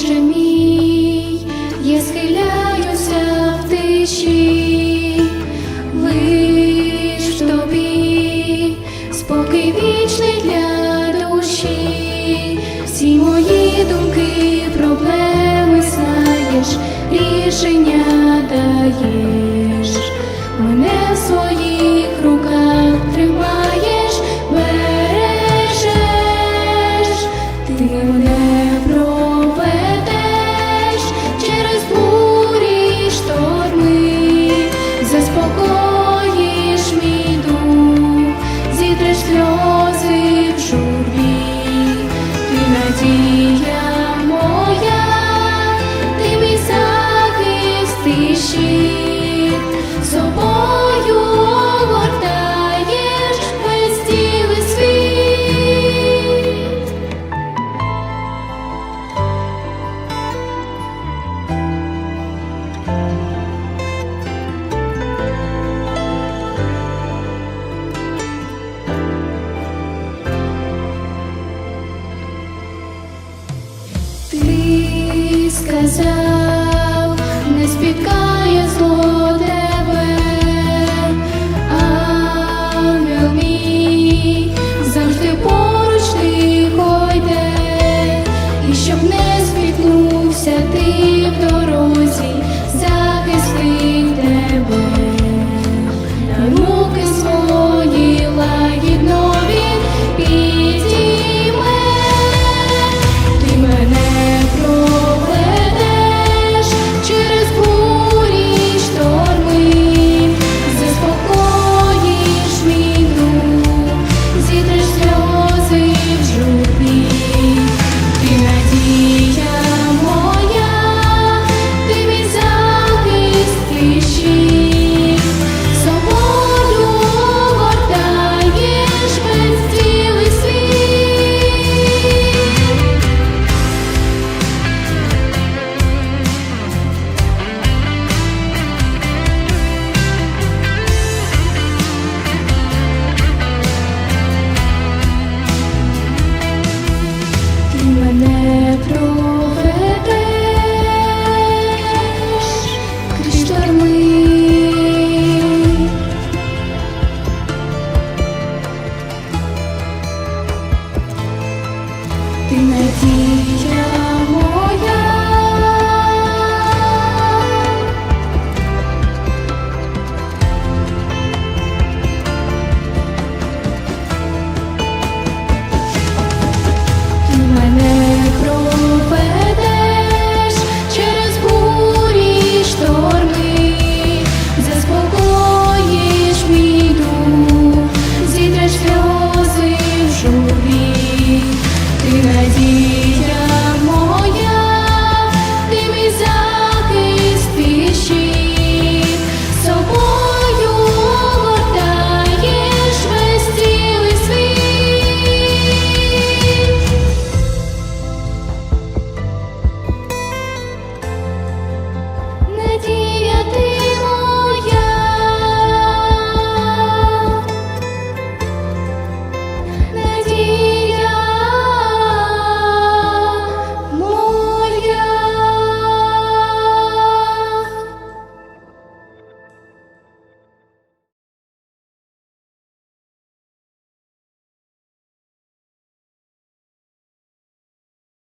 Боже мій. Надія моя, ти мій захист і щит, собою сказать.